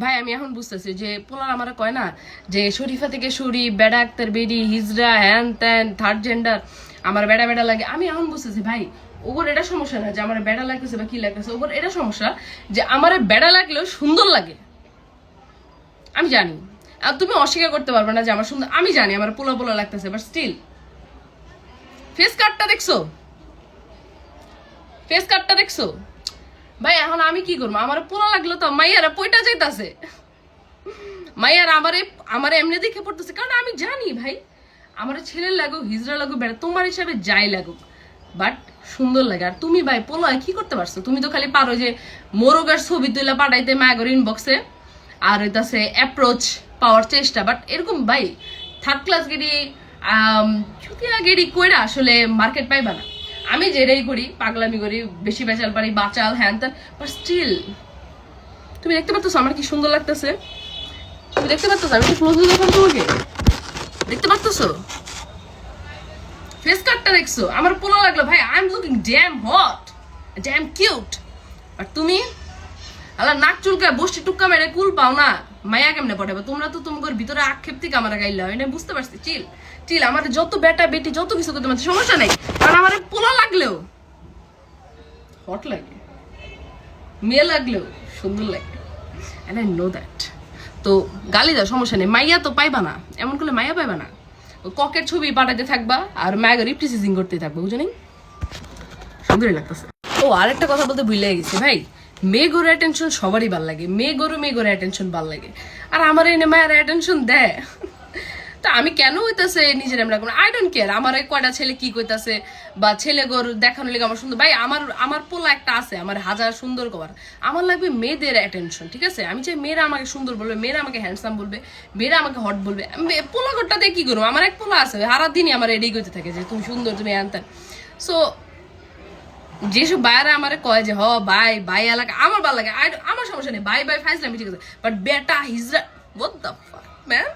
ভাই, আমি এখন বুঝতেছি যে পোলার আমার কয় না, যে শরীফা থেকে শরী বেড়া আক্তার বেডি হিজড়া হ্যান ত্যান থার্ড জেন্ডার আমার বেড়া বেড়া লাগে। আমি এখন বুঝতেছি ভাই ওপর এটা সমস্যা না যে আমার বেড়া লাগতেছে বা কি লাগতেছে ওপর এটা সমস্যা যে আমার বেড়া লাগলেও সুন্দর লাগে। আমি জানি। আর তুমি অস্বীকার করতে পারবে না যে আমার সুন্দর আমি জানি আমার পোলা পোলা লাগতেছে বাট স্টিল ফেস কাটটা দেখছ? ফেস কাটটা দেখছ? ভাই, এখন আমি কি করব? আমার পোলা লাগল তো, মাইয়ারা পয়টা যাইতাছে। মাইয়ারা আমারে, আমার এমনি দেখে পড়তেছে, কারণ আমি জানি ভাই, আমার ছেলের লাগুক, হিজড়া লাগুক বেড়া তোমার হিসাবে যাই লাগুক বাট সুন্দর লাগে। আর তুমি ভাই, পোলায় কি করতে পারছ? তুমি তো খালি পারো যে মোরগের ছবি তুলে পাঠাইতে মায়াগর ইনবক্সে আর হইতাছে অ্যাপ্রোচ পাওয়ার চেষ্টা। বাট এরকম ভাই থার্ড ক্লাস গেড়ি চুতিয়া গেড়ি কইরা আসলে মার্কেট পাইবা না। আমি যেটাই করি, পাগলামি করি, বেশি বেচাল পারি, বাচাল, হ্যান ত্যান বাট স্টিল তুমি দেখতে পাচ্ছ আমার কি সুন্দর লাগতেছে? তুমি দেখতে পাচ্ছ আমি একটু ক্লোজ তোমাকে। দেখতে পাচ্ছ ফেস দেখছ? আমার পোলা লাগল, ভাই I am looking damn hot damn cute আর তুমি? আলা নাক চুলকায় বসে টুক্কা মেরে কুল পাও না। মায়া কেমনে পটাবে তোমরা তো তোমার ভিতরে আক্ষেপ থেকে আমার গাইলা হয় না বুঝতে পারছি, চিল। চিল, আমার যত বেটা বেটি, যত কিছু করতে পারছি, সমস্যা নাই। কারণ আমার পোলা লাগলেও হট লাগে, মেয়ে লাগলেও, সুন্দর লাগে। আই নো দ্যাট তো গালি দাও, সমস্যা নেই। মাইয়া তো পাইবা না। এমন করলে মাইয়া পাইবা না। ককের ছবি পাঠাতে থাকবা আর ম্যাগের রিপ্রেসিং করতে থাকবা, বুঝো নেই? সুন্দরই লাগতেছে। ও আরেকটা কথা বলতে ভুলে গেছি, ভাই। মেয়ে গরু অ্যাটেনশন সবারই ভালো লাগে। মেয়ে গরু মেয়ে গরু অ্যাটেনশন ভালো লাগে। আর আমার এনে মায়ের অ্যাটেনশন দেয়। তা আমি কেন হইতাছে নিজের এমন রাখব আই ডোন্ট কেয়ার আমার এই কয়টা ছেলে কি কইতাছে বা ছেলে গরু দেখানো লেগে আমার সুন্দর ভাই, আমার আমার পোলা একটা আছে, আমার হাজার সুন্দর কবার। আমার লাগবে মেয়েদের অ্যাটেনশন ঠিক আছে? আমি চাই মেয়েরা আমাকে সুন্দর বলবে, মেয়েরা আমাকে হ্যান্ডসাম বলবে, মেয়েরা আমাকে হট বলবে। পোলা ঘরটা দিয়ে কি করব? আমার এক পোলা আছে সারা দিনই আমার এডিক হইতে থাকে যে তুমি সুন্দর, তুমি আনতেন সো যেসব বাইরে আমার কয় যে, হ, বাই বাই, এলাকা, আমার ভালো লাগে। আমার সমস্যা নেই, বাই বাই, ফাইজলামি, ঠিক আছে। বাট বেটা হিজরা man?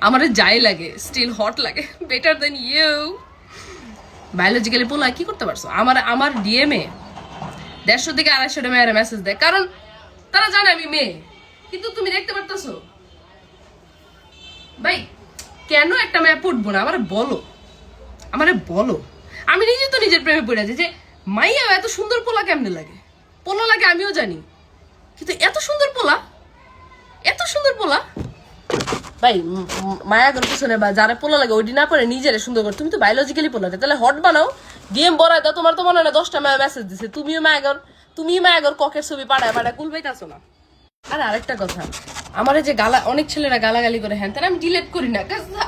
আমার যাই লাগে স্টিল হট লাগে বেটার দেন ইউ বায়োলজিক্যালি পোলা, কি করতে পারছ? আমার আমার ডিএমএ দেড়শো থেকে আড়াইশোটা মেয়েরা মেসেজ দেয়। কারণ তারা জানে আমি মেয়ে, কিন্তু তুমি দেখতে পারতেছো? ভাই, কেন একটা মেয়ে পড়ব না? আমার বলো। আমারে বলো। আমি নিজে তো নিজের প্রেমে পড়ে আছি যে মাইয়া এত সুন্দর পোলা কেমনে লাগে? পোলা লাগে আমিও জানি। কিন্তু এত সুন্দর পোলা? এত সুন্দর পোলা? ভাই উম, উম, মায়া করে পিছনে বা যারা পোলা লাগে ওইটি না করে নিজের সুন্দর করে তুমি তো বায়োলজিক্যালি পোলা তাহলে হট বানাও। গেম বড়াই দাও তোমার তো মনে হয় দশটা মায়া মেসেজ দিছে। তুমিও মায়াগর তুমিও মায়াগর ককের ছবি পাড়ায় পাড়ায় কুল পাইতাছো না। আর আরেকটা কথা আমার যে গালা অনেক ছেলেরা গালাগালি করে হ্যান তাহলে আমি ডিলেট করি না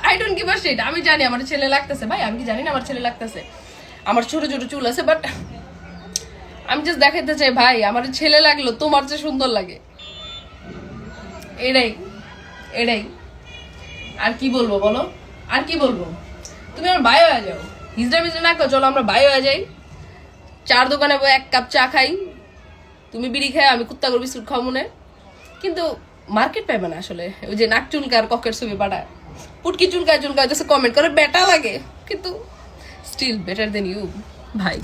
আই ডোন্ট গিভ আ আমি জানি আমার ছেলে লাগতেছে ভাই আমি কি জানি না আমার ছেলে লাগতেছে। আমার ছোট ছোট চুল আছে বাট আমি জাস্ট দেখাতে চাই ভাই আমার ছেলে লাগল তোমার যে সুন্দর লাগে। এটাই এটাই। আর কি বলব বলো? আর কি বলব? তুমি আমার ভাই হয়ে যাও। হিজড়া মিজড়া না করো, চলো আমরা ভাই হয়ে যাই। চার দোকানে এক কাপ চা খাই। তুমি বিড়ি খাই আমি কুত্তা করবি বিস্কুট খাও মনে। কিন্তু মার্কেট পাইবে না আসলে। ওই যে নাক চুলকার ককের ছবি পাঠায় পুটকি চুলকায় চুলকায় কমেন্ট করে, বেটা লাগে। কিন্তু স্টিল বেটার দেন ইউ ভাই।